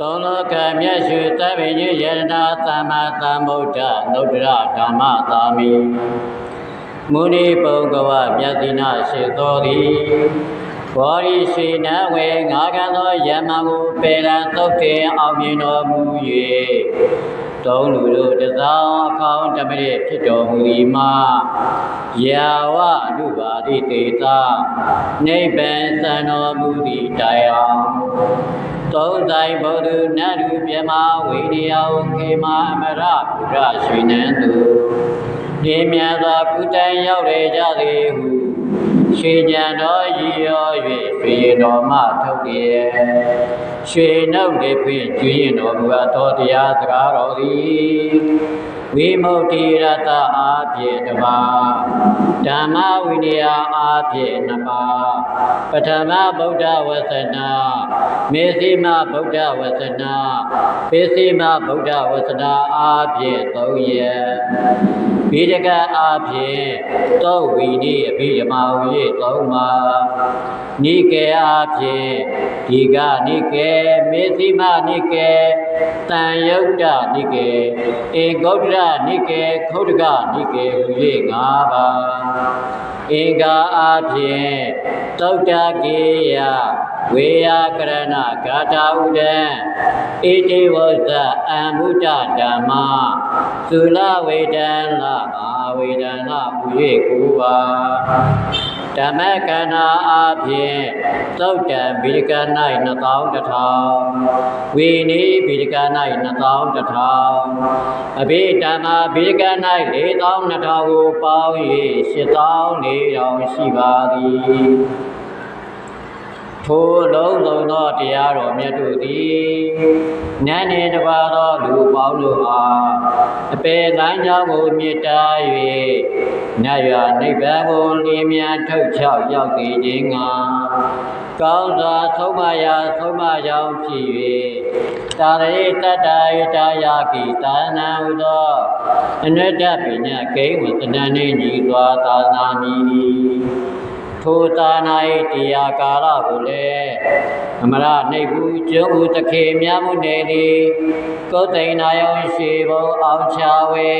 သုံးလောကမြတ်ရှုသဗ္ဗညေယရဏသမ္မာသမ္ဗုဒ္ဓနုဒ္ဒရဓမ္မသာမိမုနိပုဂ္ဂဝမြတ်တိနာရှိသောသည်ဘောရိရှိနဝေငါကံသောယမမှုပေရန်သုတ်တေအောင်မြင်တော်မူ၍သုံးလူတို့တသောအခေါင်းတမရဖြစ်တော်မူသည်မှာယာဝအနုပါတိတေတာနိဗ္ဗာန်သံတော်မူသည့်တိုင် အောင်သုံးဆိုင်ဘုဒ္ဓနတ်လူမြမဝိရိယဝခေမအမရပုရရွှေနန်းသူဒီမြတ်သောကုတိုင်ရောက်ရကြသည်ဟုရွှေကြံတော်ရည်ရော၍ရွှေရင်တော်မှထုတ်ရရွှေနှုတ်နေဖြင့်ကျွရင်တော်မူသောတရားစကားတော်သည်ဝိမု ക്തി ရတအားဖြင့်တပါဓမ္မဝိနည်းအားဖြင့်နှစ်ပါပထမဗုဒ္ဓဝဆနာမေသိမဗုဒ္ဓဝဆနာပေသိမဗုဒ္ဓဝဆနာအားဖြင့်သုံးရက်ဘိဒကအားဖြင့်သောဝီနိအဘိဓမ္မာဝေသုံးပါနိကေအားဖြင့်ဒီကနိကေမေသိမနိကေ တန်ယုတ်တနိကေဧဂௌတရနိကေခုတ်တကနိကေဟူ၍၅ပါးဧကာအားဖြင့်သုတ်တကေယဝေယကရဏဂါတာဥဒံဣတိဝဇ္ဇအံမုဒ္ဒဓမ္မသုလဝေဒံလအာဝေဒံလမူ၍ကိုပါ ဓမ္မကဏအားဖြင့်သုတ်တံဗိဒက၌2000တထောင်ဝေနိဗိဒက၌2000တထောင်အဘိဓမ္မာဗိဒက၌4000 2000ကိုပေါင်း၍8400ရှိပါသည်ထိုလုံးစုံသောတရားတော်မြတ်တို့သည်နန်းနေတပါသောလူပေါင်းတို့အားအပေလမ်းကြောင်းကိုမြစ်တာ၍ နတ်ရွာနိဗ္ဗာန်ကိုလင်းမြန်ထုတ်ချောက်ရောက်သေးခြင်းငှာကောင်းစွာသုံးမရာသုံးမကြောင်းဖြစ်၍တာရိတတ္တယတာယာကိတာနံဟုသောအနတ္တပညာဂိမ်းဝတ္တနနှင့်ညီစွာသာနာမည် ထိုသာနာ၏တရားကာလကိုလည်းအမရနှိပ်ဘူးကျုံဦးတခေများမှုနေသည်ကုတ်တိန်နာယောရှိဘုံအောင်ချဝေ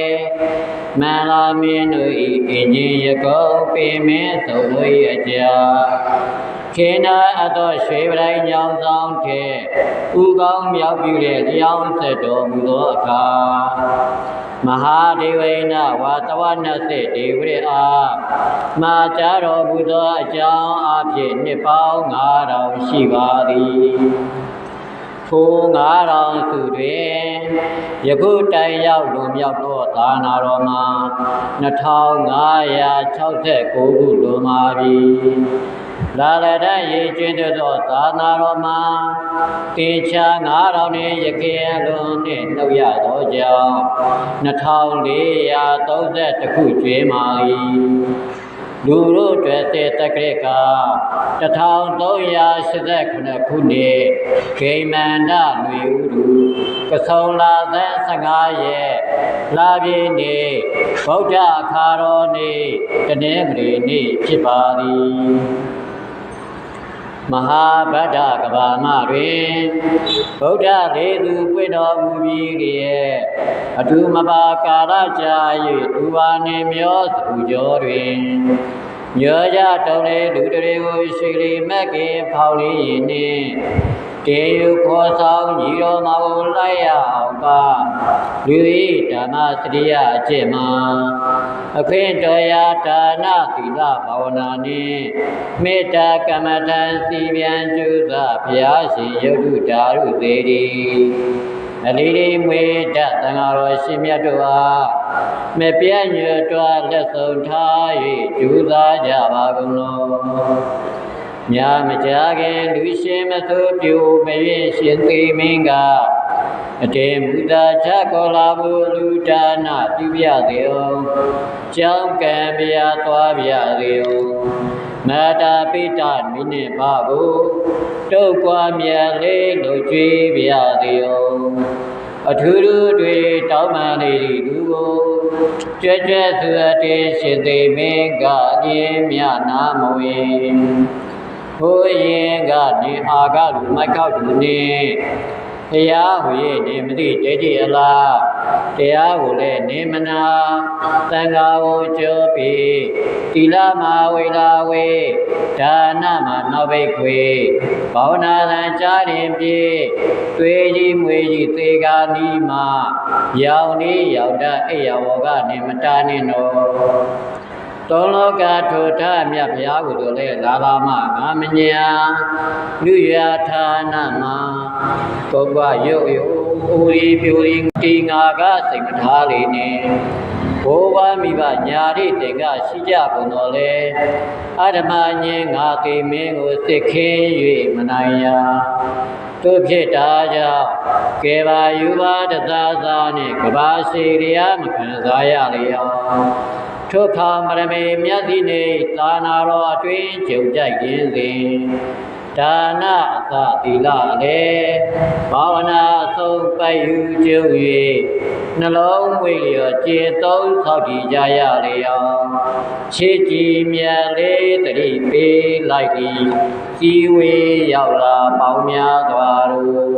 မန္လာမင်းတို့၏အင်ကြီးရကုတ်ပင်မင်းသုံးတို့၏အကြာ ခေနာအသောရွှေပတိုင်းညောင်ဆောင်ထဲဥကောင်းမြောက်ပြုတဲ့တရားဆက်တော်မူသောအခါမဟာဒေဝိနဝါတဝနစေဒေဝရအားမာကြတော်မူသောအကြောင်းအဖြစ်နှစ်ပေါင်း9000ရှိပါသည်ထို9000စုတွင်ယခုတိုင်ရောက်လွန်မြောက်သောသာနာတော်မှာ2569ခုလွန်ပါပြီ လာလဒရေကျွင်းသောသာနာတော်မှာတင်ချာ9000နှင့်ရကေလွန်နှင့်နှုတ်ရသောကြောင့်2430ခုကျွေးမာ၏လူတို့တွေ့တဲ့တက္ကရက1389ခုနှစ်ဂိမန္တလွေဥဒုကဆုံလာသန်း15ရက်လာပြီနေဗုဒ္ဓအခါတော်နေ့တနင်္ဂနွေနေ့ဖြစ်ပါသည် မဟာဗဒ္ဒကဘာမတွင်ဗုဒ္ဓလေးသူပွင့်တော်မူပြီးရဲ့အထူးမပါကာလကြာ၍ဒူပါနေမျောသူကျော်တွင်ညောကြတုံလေလူတွေကိုရှိလီမက်ကေဖောက်လေးရင်နှင့် တေယခေါ်ဆောင်ညီတော်မကိုလိုက်ရအောင်ပါလူဤဓမ္မစရိယအကျင့်မှာအခွင့်တော်ရာဒါနသီလဘာဝနာနှင့်မေတ္တာကမ္မထံစီပြန်ကျူသာဘုရားရှင်ယုတ်တုဓာရုသေးသည်အလေးလေးမွေတသံဃာတော်ရှင်မြတ်တို့အားမပြည့်ညွတ်တော်လက်ဆုံးထား၍ကျူသာကြပါကုန်လော ညာမကြခင်လူရှင်မသို့ပြိုမရင်ရှင်သေးမင်းကအတေမူတာချကောလာဘုလူဒါနပြုပြသေးအောင်ကြောင်းကံပြာသွားပြသေးအောင်မတာပိတမိနှင့်ပါကိုတုတ်ကွာမြတ်လေးလို့ကြွေးပြသေးအောင်အထူးထူးတွေတောင်းပန်နေသည်သူကိုကြွကြွသူအတေရှင်သေးမင်းကအင်းမြနာမ ဝေဘိုးရင်ကနေအာကလူမိုက်ကောက်သူနေတရားဟူ၍နေမသိဒိဋ္ဌိအလားတရားကိုလည်းနေမနာသံဃာကိုကြောပြီးတိလမဝေလာဝေဒါနမနောက်ဘိတ်ခွေဘာဝနာသံကြားရင်ပြေတွေးကြီးမွေကြီးသေကာနီးမှာရောင်နေရောက်တအိယဝကနေမတားနဲ့တော့ တောလောကထိုထမြတ်ဘုရားကိုယ်တော်လဲလာလာမငါမညာလူရဌာနမှာပုပ္ပရုပ်ယုအိုရီပြိုရီတီငါကစိတ်မထားလေနဲ့ဘိုးဘမိဘညာရိတင်ကရှိကြကုန်တော်လဲအဓမ္မညင်ငါကေမင်းကိုစစ်ခင်း၍မနိုင်ရာတို့ဖြစ်တာကြောင့်ကဲပါယူပါတသာသာနှင့်ကဘာစီရမခံစားရလျော ထိုခါမရမေမြတ်တိနေသာနာတော်အတွင်းကြုံကြိုက်ခြင်းစဉ်ဒါနအသတိလလည်းဘာဝနာဆုံးပိုက်ယူကျုံ၍နှလုံးမွေလျော်ကျေသုံးဆောက်တည်ကြရလျောချစ်ကြည်မြတ်လေးတတိပေးလိုက်သည်စီဝေရောက်လာပေါင်းများစွာတို့